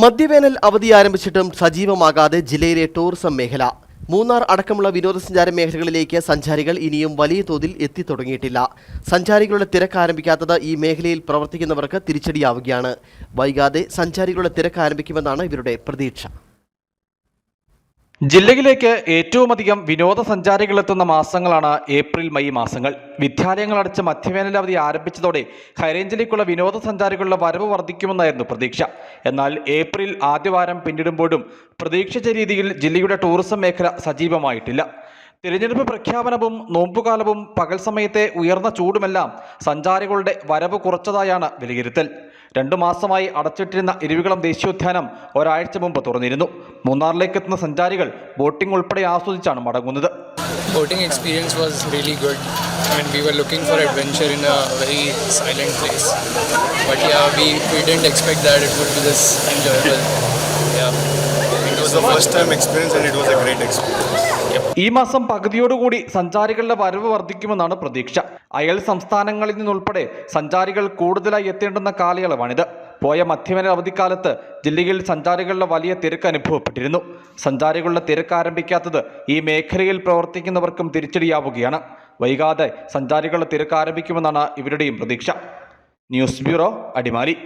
മദ്യവേനൽ അവധി ആരംഭിച്ചിട്ടും സജീവമാകാതെ ജില്ലയിലെ ടൂറിസം മേഖല. മൂന്നാർ അടക്കമുള്ള വിനോദസഞ്ചാര മേഖലകളിലേക്ക് സഞ്ചാരികൾ ഇനിയും വലിയ തോതിൽ എത്തിത്തുടങ്ങിയിട്ടില്ല സഞ്ചാരികളുടെ തിരക്ക് ആരംഭിക്കാത്തത് ഈ മേഖലയിൽ പ്രവർത്തിക്കുന്നവർക്ക് തിരിച്ചടിയാവുകയാണ്. വൈകാതെ സഞ്ചാരികളുടെ തിരക്ക് ആരംഭിക്കുമെന്നാണ് ഇവരുടെ പ്രതീക്ഷ. ജില്ലയിലേക്ക് ഏറ്റവുമധികം വിനോദസഞ്ചാരികൾ എത്തുന്ന മാസങ്ങളാണ് ഏപ്രിൽ മെയ് മാസങ്ങൾ. വിദ്യാലയങ്ങൾ അടച്ച് മധ്യവേനലവധി ആരംഭിച്ചതോടെ ഹൈറേഞ്ചിലേക്കുള്ള വിനോദസഞ്ചാരികളുടെ വരവ് വർദ്ധിക്കുമെന്നായിരുന്നു പ്രതീക്ഷ. എന്നാൽ ഏപ്രിൽ ആദ്യവാരം പിന്നിടുമ്പോഴും പ്രതീക്ഷിച്ച രീതിയിൽ ജില്ലയുടെ ടൂറിസം മേഖല സജീവമായിട്ടില്ല. തിരഞ്ഞെടുപ്പ് പ്രഖ്യാപനവും നോമ്പുകാലവും പകൽ സമയത്തെ ഉയർന്ന ചൂടുമെല്ലാം സഞ്ചാരികളുടെ വരവ് കുറച്ചതായാണ് വിലയിരുത്തൽ. രണ്ടു മാസമായി അടച്ചിട്ടിരുന്ന ഇരുവികുളം ദേശീയോദ്യാനം ഒരാഴ്ച മുമ്പ് തുറന്നിരുന്നു. മൂന്നാറിലേക്ക് എത്തുന്ന സഞ്ചാരികൾ ബോട്ടിംഗ് ഉൾപ്പെടെ ആസ്വദിച്ചാണ് മടങ്ങുന്നത്. Boating experience was really good I mean we were looking for adventure in a very silent place but yeah we did expect that it would be this enjoyable yeah it was the first time experience and it was a great experience ഈ മാസം പകുതിയോടുകൂടി സഞ്ചാരികളുടെ വരവ് വർദ്ധിക്കുമെന്നാണ് പ്രതീക്ഷ. അയൽ സംസ്ഥാനങ്ങളിൽ നിന്നുൾപ്പെടെ സഞ്ചാരികൾ കൂടുതലായി എത്തേണ്ടുന്ന കാലയളവാണിത്. പോയ മധ്യവേനൽ അവധിക്കാലത്ത് ജില്ലയിൽ സഞ്ചാരികളുടെ വലിയ തിരക്ക് അനുഭവപ്പെട്ടിരുന്നു. സഞ്ചാരികളുടെ തിരക്ക് ആരംഭിക്കാത്തത് ഈ മേഖലയിൽ പ്രവർത്തിക്കുന്നവർക്കും തിരിച്ചടിയാവുകയാണ്. വൈകാതെ സഞ്ചാരികളുടെ തിരക്ക് ആരംഭിക്കുമെന്നാണ് ഇവരുടെയും പ്രതീക്ഷ. News bureau Adimali.